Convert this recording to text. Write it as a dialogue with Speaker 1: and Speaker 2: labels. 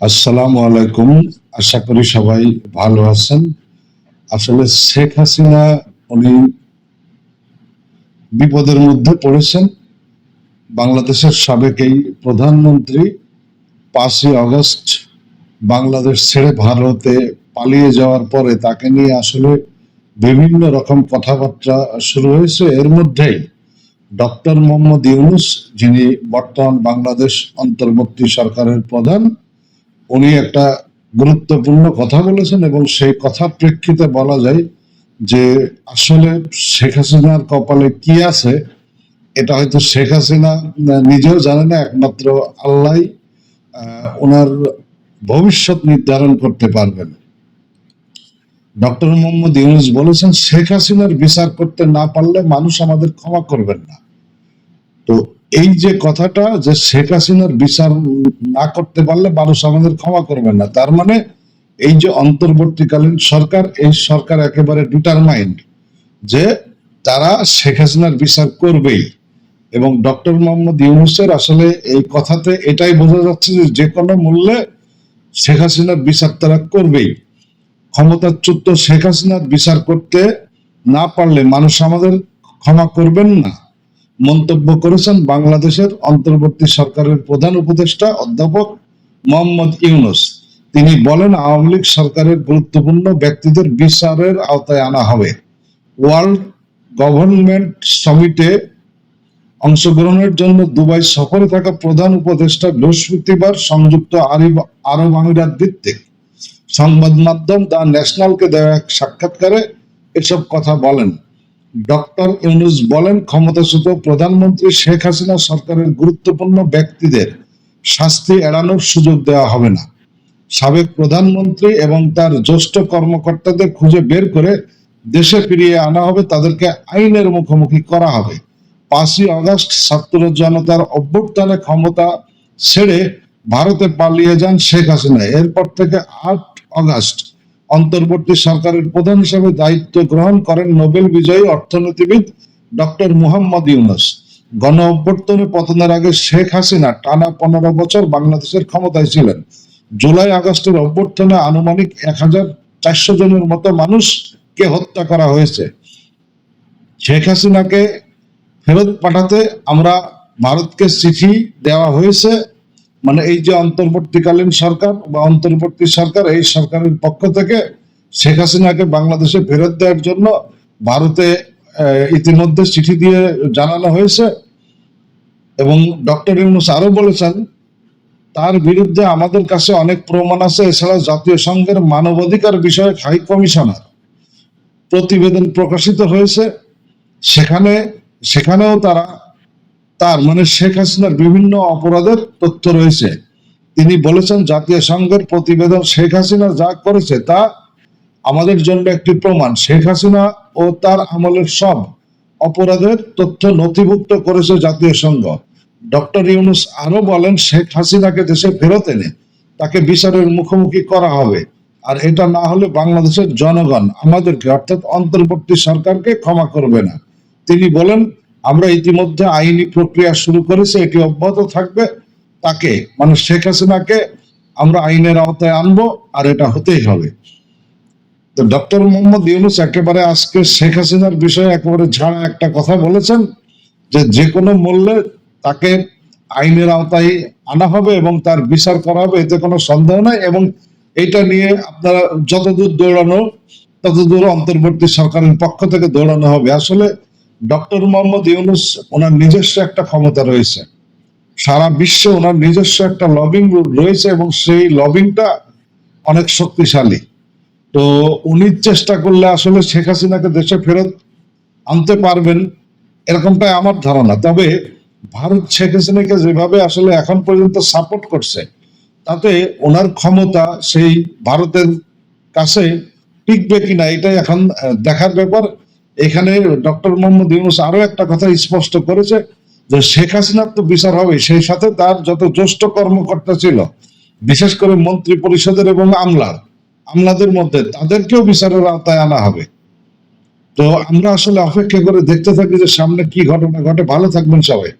Speaker 1: আসসালামু আলাইকুম। আশা করি সবাই ভালো আছেন। আসলে শেখ হাসিনা, উনি বিপদের মধ্যে পড়েছেন। বাংলাদেশের সাবেক এই প্রধানমন্ত্রী, পাঁচই আগস্ট বাংলাদেশ ছেড়ে ভারতে পালিয়ে যাওয়ার পরে তাকে নিয়ে আসলে বিভিন্ন রকম কথাবার্তা শুরু হয়েছে। এর মধ্যেই ডক্টর মোহাম্মদ ইউনুস, যিনি বর্তমান বাংলাদেশ অন্তর্বর্তী সরকারের প্রধান উনি একটা গুরুত্বপূর্ণ কথা বলেছেন এবং সেই কথার প্রেক্ষিতে বলা যায় যে আসলে শেখ হাসিনার কপালে কি আছে, এটা হয়তো শেখ হাসিনা নিজেও জানে না, একমাত্র আল্লাহ ওনার ভবিষ্যৎ নির্ধারণ করতে পারবেন। ডক্টর মোহাম্মদ ইউনুস বলেছেন, শেখ হাসিনার বিচার করতে না পারলে মানুষ আমাদের ক্ষমা করবেন না। তো এই যে কথাটা যে শেখ হাসিনার বিচার না করতে পারলে মানুষ আমাদের ক্ষমা করবেন না, তার মানে এই যে অন্তর্বর্তীকালীন সরকার, এই সরকার একেবারে ডিটারমাইন্ড যে তারা শেখ হাসিনার বিচার করবেই। এবং ডক্টর মোহাম্মদ ইউনুসের আসলে এই কথাতে এটাই বোঝা যাচ্ছে যে যে কোনো মূল্যে শেখ হাসিনার বিচার তারা করবেই। ক্ষমতাচ্যুত শেখ হাসিনার বিচার করতে না পারলে মানুষ আমাদের ক্ষমা করবেন না। মন্তব্য করেছেন বাংলাদেশের অন্তর্বর্তী সরকারের প্রধান উপদেষ্টা অধ্যাপক মোহাম্মদ ইউনুস। তিনি বলেন, আওয়ামী লীগ সরকারের গুরুত্বপূর্ণ ব্যক্তিদের বিচারের আওতায় আনা হবে। ওয়ার্ল্ড গভর্নমেন্ট সামিটে অংশগ্রহণের জন্য দুবাই সফরে থাকা প্রধান উপদেষ্টা বৃহস্পতিবার সংযুক্ত আরব আরব আমিরাত ভিত্তিক সংবাদ মাধ্যম দ্য ন্যাশনালকে দেওয়া এক সাক্ষাৎকারে এসব কথা বলেন। ডক্টর ইউনুস বলেন, ক্ষমতাচ্যুত প্রধানমন্ত্রী শেখ হাসিনা সরকারের গুরুত্বপূর্ণ ব্যক্তিদের শাস্তি এড়ানোর সুযোগ দেওয়া হবে না। সাবেক প্রধানমন্ত্রী এবং তার জ্যেষ্ঠ কর্মকর্তাদের খুঁজে বের করে দেশে ফিরিয়ে আনা হবে, তাদেরকে আইনের মুখোমুখি করা হবে। পাঁচই আগস্ট ছাত্র জনতার অভ্যুত্থানে ক্ষমতা ছেড়ে ভারতে পালিয়ে যান শেখ হাসিনা। এরপর থেকে আট আগস্ট অন্তর্বর্তী সরকারের প্রধান হিসেবে দায়িত্ব গ্রহণ করেন নোবেল বিজয়ী অর্থনীতিবিদ ডক্টর মুহাম্মদ ইউনুস। গণ অভ্যর্থনে পতনের আগে শেখ হাসিনা টানা পনেরো বছর বাংলাদেশের ক্ষমতায় ছিলেন। জুলাই আগস্টের অভ্যর্থনে আনুমানিক এক হাজার চারশো জনের মতো মানুষকে হত্যা করা হয়েছে। শেখ হাসিনাকে ফেরত পাঠাতে আমরা ভারতকে চিঠি দেওয়া হয়েছে। মানে এই যে অন্তর্বর্তীকালীন সরকার বা অন্তর্বর্তী সরকার এই সরকারের পক্ষ থেকে শেখ হাসিনাকে বাংলাদেশে ফেরত দেওয়ার জন্য ভারতে ইতিমধ্যে চিঠি দিয়ে জানানো হয়েছে। এবং ডক্টর ইউনুস আরও বলেছেন, তার বিরুদ্ধে আমাদের কাছে অনেক প্রমাণ আছে, এছাড়া জাতীয় সংঘের মানবাধিকার বিষয়ক হাই কমিশনার প্রতিবেদন প্রকাশিত হয়েছে। সেখানে, সেখানেও তারা তার মানে শেখ হাসিনার বিভিন্ন অপরাধের তথ্য রয়েছে। তিনি বলেছেন, জাতীয় সংঘের প্রতিবেদন শেখ হাসিনা যা করেছে তা আমাদের জন্য একটি প্রমাণ। শেখ হাসিনা ও তার আমলের সব অপরাধের তথ্য নথিভুক্ত করেছে জাতীয় সংঘ। ডক্টর ইউনুস আরও বলেন, শেখ হাসিনাকে দেশে ফেরত এনে তাকে বিচারের মুখোমুখি করা হবে। আর এটা না হলে বাংলাদেশের জনগণ আমাদেরকে, অর্থাৎ অন্তর্বর্তী সরকারকে ক্ষমা করবে না। তিনি বলেন আমরা ইতিমধ্যে আইনি প্রক্রিয়া শুরু করেছি, এটি অব্যাহত থাকবে। তাকে মানে শেখ হাসিনাকে আমরা আইনের আওতায় আনব, আর এটা হতেই হবে। তো ডক্টর মোহাম্মদ ইউনুস একেবারে আজকে শেখ হাসিনার বিষয়ে একেবারে ঝাড়া একটা কথা বলেছেন, যে যে কোনো মূল্যে তাকে আইনের আওতায় আনা হবে এবং তার বিচার করা হবে, এতে কোনো সন্দেহ নাই। এবং এটা নিয়ে আপনারা যতদূর দৌড়ানো, ততদূর অন্তর্বর্তী সরকারের পক্ষ থেকে দৌড়ানো হবে। আসলে ডক্টর মোহাম্মদ ইউনুস, ওনার নিজস্ব একটা ক্ষমতা রয়েছে। সারা বিশ্বে ওনার নিজস্ব একটা লবিং রয়েছে এবং সেই লবিংটা অনেক শক্তিশালী। তো উনি চেষ্টা করলে আসলে শেখ হাসিনাকে দেশে ফেরত আনতে পারবেন, এরকমটাই আমার ধারণা। তবে ভারত শেখ হাসিনাকে যেভাবে আসলে এখন পর্যন্ত সাপোর্ট করছে, তাতে ওনার ক্ষমতা সেই ভারতের কাছে টিকবে কিনা, এটাই এখন দেখার ব্যাপার। এখানে ডক্টর মোহাম্মদ ইউনুস আরও একটা কথা স্পষ্ট করেছে যে শেখ হাসিনার তো বিচার হবে, সেই সাথে তার যত জ্যেষ্ঠ কর্মকর্তা ছিল, বিশেষ করে মন্ত্রী পরিষদের এবং আমলার, আমলাদের মধ্যে তাদেরকেও বিচারের আওতায় আনা হবে। তো আমরা আসলে অপেক্ষা করে দেখতে থাকি যে সামনে কি ঘটনা ঘটে, ভালো থাকবেন সবাই।